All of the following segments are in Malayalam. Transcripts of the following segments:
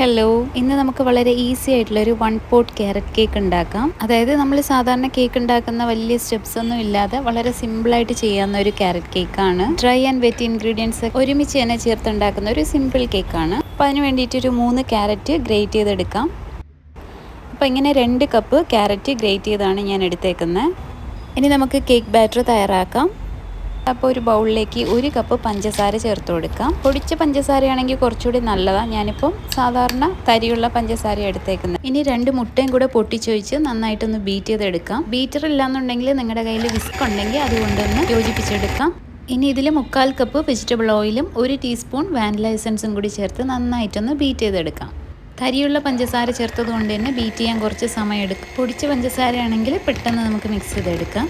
ഹലോ ഇന്ന് നമുക്ക് വളരെ ഈസി ആയിട്ടുള്ള ഒരു വൺ പോട്ട് ക്യാരറ്റ് കേക്ക് ഉണ്ടാക്കാം. അതായത് നമ്മൾ സാധാരണ കേക്ക് ഉണ്ടാക്കുന്ന വലിയ സ്റ്റെപ്സ് ഒന്നും ഇല്ലാതെ വളരെ സിമ്പിളായിട്ട് ചെയ്യാവുന്ന ഒരു ക്യാരറ്റ് കേക്കാണ് ഡ്രൈ ആൻഡ് വെറ്റ് ഇൻഗ്രീഡിയൻസ് ഒരുമിച്ച് തന്നെ ചേർത്തുണ്ടാക്കുന്ന ഒരു സിമ്പിൾ കേക്കാണ് അപ്പോൾ അതിന് വേണ്ടിയിട്ട് ഒരു മൂന്ന് ക്യാരറ്റ് ഗ്രേറ്റ് ചെയ്തെടുക്കാം. അപ്പോൾ ഇങ്ങനെ രണ്ട് കപ്പ് ക്യാരറ്റ് ഗ്രേറ്റ് ചെയ്താണ് ഞാൻ എടുത്തേക്കുന്നത് ഇനി നമുക്ക് കേക്ക് ബാറ്റർ തയ്യാറാക്കാം. അപ്പോൾ ഒരു ബൗളിലേക്ക് ഒരു കപ്പ് പഞ്ചസാര ചേർത്ത് കൊടുക്കാം. പൊടിച്ച പഞ്ചസാരയാണെങ്കിൽ കുറച്ചുകൂടി നല്ലതാണ് ഞാനിപ്പം സാധാരണ തരിയുള്ള പഞ്ചസാര എടുത്തേക്കുന്നത്. ഇനി രണ്ട് മുട്ടയും കൂടെ പൊട്ടിച്ചൊഴിച്ച് നന്നായിട്ടൊന്ന് ബീറ്റ് ചെയ്തെടുക്കാം. ബീറ്റർ ഇല്ലാന്നുണ്ടെങ്കിൽ നിങ്ങളുടെ കയ്യിൽ വിസ്ക് ഉണ്ടെങ്കിൽ അതുകൊണ്ടൊന്ന് യോജിപ്പിച്ചെടുക്കാം. ഇനി ഇതിൽ മുക്കാൽ കപ്പ് വെജിറ്റബിൾ ഓയിലും ഒരു ടീസ്പൂൺ വാനില എസൻസും കൂടി ചേർത്ത് നന്നായിട്ടൊന്ന് ബീറ്റ് ചെയ്തെടുക്കാം. തരിയുള്ള പഞ്ചസാര ചേർത്തത് കൊണ്ട് തന്നെ ബീറ്റ് ചെയ്യാൻ കുറച്ച് സമയം എടുക്കും പൊടിച്ച പഞ്ചസാരയാണെങ്കിൽ പെട്ടെന്ന് നമുക്ക് മിക്സ് ചെയ്തെടുക്കാം.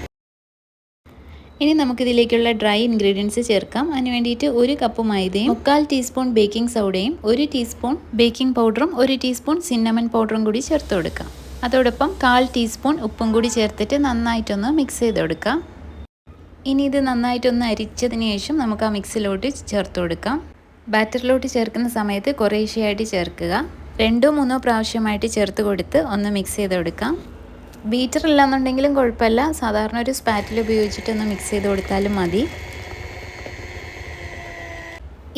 ഇനി നമുക്കിതിലേക്കുള്ള ഡ്രൈ ഇൻഗ്രീഡിയൻസ് ചേർക്കാം. അതിന് വേണ്ടിയിട്ട് ഒരു കപ്പ് മൈദയും മുക്കാൽ ടീസ്പൂൺ ബേക്കിംഗ് സോഡയും ഒരു ടീസ്പൂൺ ബേക്കിംഗ് പൗഡറും ഒരു ടീസ്പൂൺ സിന്നമൻ പൗഡറും കൂടി ചേർത്ത് കൊടുക്കാം. അതോടൊപ്പം കാൽ ടീസ്പൂൺ ഉപ്പും കൂടി ചേർത്തിട്ട് നന്നായിട്ടൊന്ന് മിക്സ് ചെയ്ത് കൊടുക്കാം. ഇനി ഇത് നന്നായിട്ടൊന്ന് അരിച്ചതിന് ശേഷം നമുക്ക് ആ മിക്സിലോട്ട് ചേർത്ത് കൊടുക്കാം. ബാറ്ററിലോട്ട് ചേർക്കുന്ന സമയത്ത് കുറേശ്ശെയായിട്ട് ചേർക്കുക. രണ്ടോ മൂന്നോ പ്രാവശ്യമായിട്ട് ചേർത്ത് കൊടുത്ത് ഒന്ന് മിക്സ് ചെയ്ത് കൊടുക്കാം. ബീറ്റർ ഇല്ലാന്നുണ്ടെങ്കിലും കുഴപ്പമില്ല. സാധാരണ ഒരു സ്പാറ്റിൽ ഉപയോഗിച്ചിട്ടൊന്ന് മിക്സ് ചെയ്ത് കൊടുത്താലും മതി.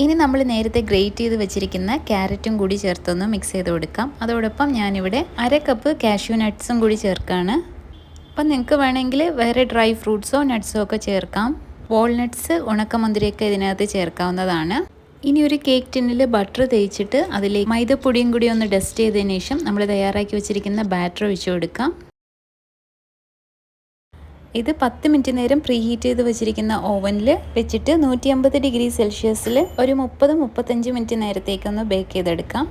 ഇനി നമ്മൾ നേരത്തെ ഗ്രേറ്റ് ചെയ്ത് വെച്ചിരിക്കുന്ന ക്യാരറ്റും കൂടി ചേർത്തൊന്ന് മിക്സ് ചെയ്ത് കൊടുക്കാം. അതോടൊപ്പം ഞാനിവിടെ അര കപ്പ് കാഷ്യൂ നട്ട്സും കൂടി ചേർക്കുകയാണ് അപ്പം നിങ്ങൾക്ക് വേണമെങ്കിൽ വേറെ ഡ്രൈ ഫ്രൂട്ട്സോ നട്ട്സോ ഒക്കെ ചേർക്കാം. വാൾനട്ട്സ് ഉണക്കമുന്തിരിയൊക്കെ ഇതിനകത്ത് ചേർക്കാവുന്നതാണ്. ഇനി ഒരു കേക്ക് ടിന്നിൽ ബട്ടർ തേച്ചിട്ട് അതിലേക്ക് മൈദപ്പൊടിയും കൂടി ഒന്ന് ഡസ്റ്റ് ചെയ്തതിന് ശേഷം നമ്മൾ തയ്യാറാക്കി വെച്ചിരിക്കുന്ന ബാറ്റർ ഒഴിച്ചു കൊടുക്കാം. ഇത് പത്ത് മിനിറ്റ് നേരം പ്രീ ഹീറ്റ് ചെയ്ത് വെച്ചിരിക്കുന്ന ഓവനിൽ വെച്ചിട്ട് നൂറ്റി അമ്പത് ഡിഗ്രി സെൽഷ്യസിൽ ഒരു മുപ്പത് മുപ്പത്തഞ്ച് മിനിറ്റ് നേരത്തേക്കൊന്ന് ബേക്ക് ചെയ്തെടുക്കാം.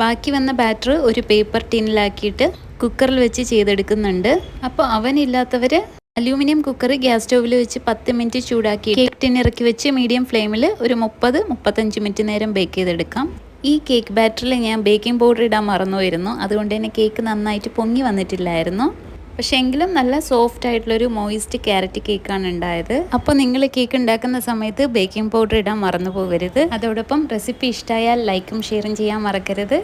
ബാക്കി വന്ന ബാറ്റർ ഒരു പേപ്പർ ടിന്നിലാക്കിയിട്ട് കുക്കറിൽ വെച്ച് ചെയ്തെടുക്കുന്നുണ്ട്. അപ്പോൾ അവൻ ഇല്ലാത്തവർ അലൂമിനിയം കുക്കർ ഗ്യാസ് സ്റ്റോവിൽ വെച്ച് പത്ത് മിനിറ്റ് ചൂടാക്കി കേക്ക് ടിൻ ഇറക്കി വെച്ച് മീഡിയം ഫ്ലെയിമിൽ ഒരു മുപ്പത് മുപ്പത്തഞ്ച് മിനിറ്റ് നേരം ബേക്ക് ചെയ്തെടുക്കാം. ഈ കേക്ക് ബാറ്ററിൽ ഞാൻ ബേക്കിംഗ് പൗഡർ ഇടാൻ മറന്നുമായിരുന്നു അതുകൊണ്ട് തന്നെ കേക്ക് നന്നായിട്ട് പൊങ്ങി വന്നിട്ടില്ലായിരുന്നു. പക്ഷെ എങ്കിലും നല്ല സോഫ്റ്റ് ആയിട്ടുള്ളൊരു മോയിസ്റ്റ് ക്യാരറ്റ് കേക്കാണ് ഉണ്ടായത്. അപ്പോൾ നിങ്ങൾ കേക്ക് ഉണ്ടാക്കുന്ന സമയത്ത് ബേക്കിംഗ് പൗഡർ ഇടാൻ മറന്നു പോകരുത്. അതോടൊപ്പം റെസിപ്പി ഇഷ്ടമായാൽ ലൈക്കും ഷെയറും ചെയ്യാൻ മറക്കരുത്.